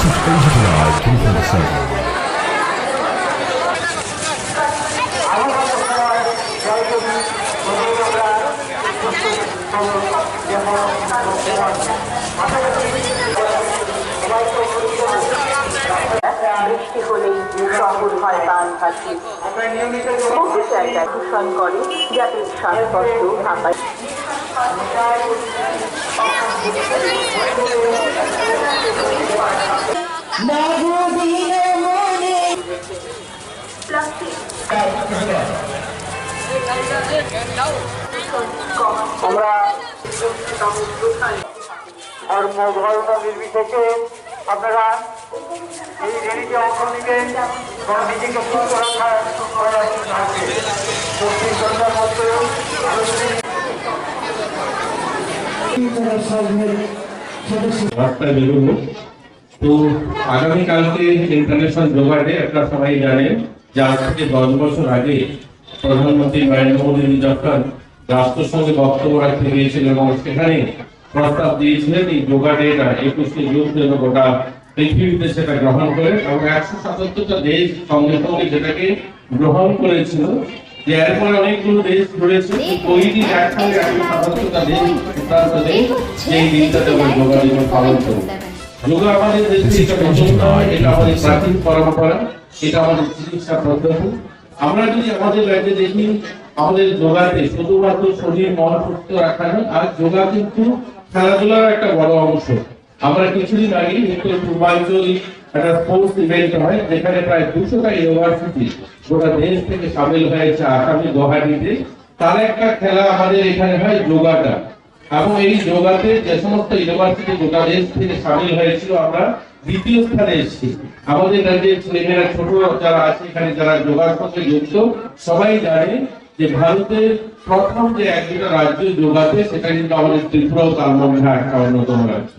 Asia Live 24/7. বৃষ্টি হলেই শহর হয় বান ভাসি বহু জায়গায় করে যাতে শ্বাসকষ্ট ঢাকায় আমরা ধর্ম ধর্ম নির্বিশেষে আপনারা এই র্যালিতে অংশ নেবেন এবং নিজেকে সুস্থ রাখার করার থাকবে পশ্চিম সন্ধ্যার মধ্যে রাস্তায় বেরোবো তো আগামীকালকে ইন্টারন্যাশনাল যোগা ডে আপনারা সবাই জানেন যে আজ থেকে দশ বছর আগে প্রধানমন্ত্রী নরেন্দ্র মোদী যখন রাষ্ট্রসংঘে বক্তব্য রাখতে গিয়েছিলেন এবং সেখানে প্রস্তাব দিয়েছিলেন এই যোগা ডেটা একুশে জুন যেন গোটা পৃথিবীতে সেটা গ্রহণ করে এবং একশো সাতাত্তরটা দেশ সঙ্গে সঙ্গে সেটাকে গ্রহণ করেছিল। যে এরপরে অনেকগুলো দেশ ঘুরেছে ওই দিন একসঙ্গে একশো সাতাত্তরটা দেশ সিদ্ধান্ত দেয় যে এই দিনটাতে আমরা যোগা দিবস পালন করব। যোগা আমাদের দেশে এটা নতুন নয় এটা আমাদের প্রাচীন পরম্পরা এটা আমাদের চিকিৎসা পদ্ধতি। আমরা যদি আমাদের রাজ্যে দেখি, আমাদের যোগাতে শুধুমাত্র শরীর মন সুস্থ রাখা নয়, আর যোগা কিন্তু খেলাধুলার একটা বড় অংশ। আমরা কিছুদিন আগে উত্তর পূর্বাঞ্চল একটা স্পোর্টস ইভেন্ট হয়, যেখানে প্রায় দুশোটা ইউনিভার্সিটি গোটা দেশ থেকে সামিল হয়েছে আসামি গুয়াহাটিতে। তার একটা খেলা আমাদের এখানে হয় যোগাটা। এবং এই যোগাতে যে সমস্ত ইউনিভার্সিটি গোটা দেশ থেকে সামিল হয়েছিল, আমরা দ্বিতীয় স্থানে এসেছি। আমাদের রাজ্যের ছেলেমেয়েরা, ছোট যারা আছে, এখানে যারা যোগার সঙ্গে যুক্ত, সবাই জানে যে ভারতের প্রথম যে এক দুটো রাজ্য যোগাতে, সেটা কিন্তু আমাদের ত্রিপুরাও তার মধ্যে একটা অন্যতম রাজ্য।